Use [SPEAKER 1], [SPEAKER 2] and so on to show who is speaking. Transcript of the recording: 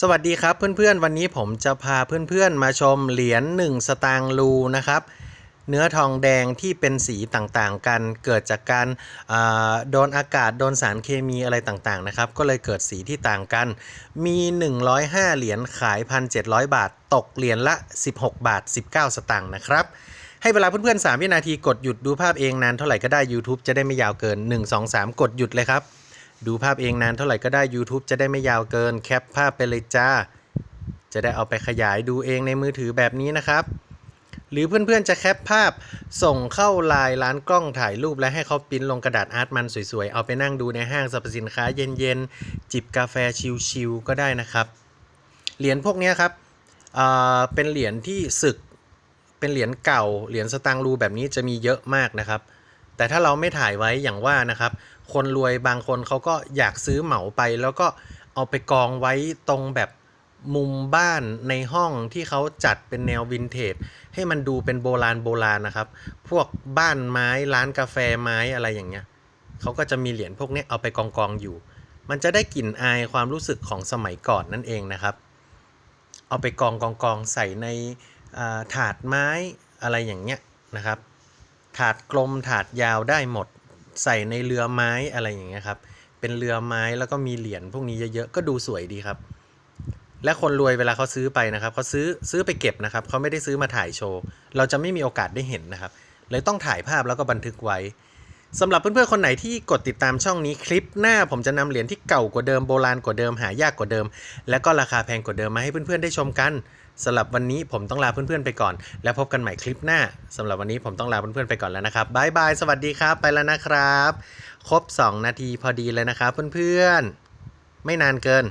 [SPEAKER 1] สวัสดีครับเพื่อนๆ วันนี้ผมจะพาเพื่อนๆ มาชมเหรียญ1สตางค์รูนะครับ เนื้อทองแดงที่เป็นสีต่างๆ กันเกิดจากการอ่าโดนอากาศโดนสารเคมีอะไรต่างๆนะครับ ก็เลยเกิดสีที่ต่างกัน มี 105 เหรียญขาย 1,700 บาท ตกเหรียญละ 16 บาท 19 สตางค์นะครับให้เวลาเพื่อนๆ3วินาทีกดหยุดดูภาพเองนานเท่าไหร่ก็ได้ YouTube จะได้ไม่ยาวเกิน 1 2 3 กดหยุดเลยครับ ดูภาพเองนานเท่าไหร่ก็ได้ YouTube จะได้ไม่ยาวเกินแคปภาพไปเลยจ้า จะได้เอาไปขยายดูเองในมือถือแบบนี้นะครับ หรือเพื่อนๆจะแคปภาพส่งเข้าไลน์ร้านกล้องถ่ายรูปและให้เขาปิ้นลงกระดาษอาร์ตมันสวยๆ เอาไปนั่งดูในห้างสรรพสินค้าเย็นๆ จิบกาแฟชิลๆก็ได้นะครับ เหรียญพวกนี้ครับอ่าเป็นเหรียญที่ศึกเป็นเหรียญเก่าเหรียญสตางค์รูแบบนี้จะมีเยอะมากนะครับ แต่ถ้าเราไม่ถ่ายไว้อย่างว่านะครับ คนรวยบางคนเขาก็อยากซื้อเหมาไป แล้วก็เอาไปกองไว้ตรงแบบมุมบ้านในห้องที่เขาจัดเป็นแนววินเทจให้มันดูเป็นโบราณโบราณนะครับ พวกบ้านไม้ร้านกาแฟไม้อะไรอย่างเงี้ยเขาก็จะมีเหรียญพวกนี้เอาไปกองกองอยู่ มันจะได้กลิ่นอายความรู้สึกของสมัยก่อนนั่นเองนะครับ เอาไปกองกองกองใส่ในถาดไม้อะไรอย่างเงี้ยนะครับ ถาดกลมถาดยาวได้หมด ใส่ในเรือไม้อะไรอย่างเงี้ยครับ เป็นเรือไม้แล้วก็มีเหรียญพวกนี้เยอะๆก็ดูสวยดีครับ และคนรวยเวลาเขาซื้อไปนะครับเขาซื้อซื้อไปเก็บนะครับเขาไม่ได้ซื้อมาถ่ายโชว์ เราจะไม่มีโอกาสได้เห็นนะครับ เลยต้องถ่ายภาพแล้วก็บันทึกไว้ สำหรับเพื่อนๆคนไหนที่กดติดตามช่องนี้คลิปหน้าผมจะนำเหรียญที่เก่ากว่าเดิมโบราณกว่าเดิมหายากกว่าเดิม และก็ราคาแพงกว่าเดิมมาให้เพื่อนๆได้ชมกันสำหรับวันนี้ผมต้องลาเพื่อนๆไปก่อน แล้วพบกันใหม่คลิปหน้าสำหรับวันนี้ผมต้องลาเพื่อนๆไปก่อนแล้วนะครับบายบายสวัสดีครับไปแล้วนะครับ ครบ 2 นาทีพอดีเลยนะครับเพื่อนๆไม่นานเกิน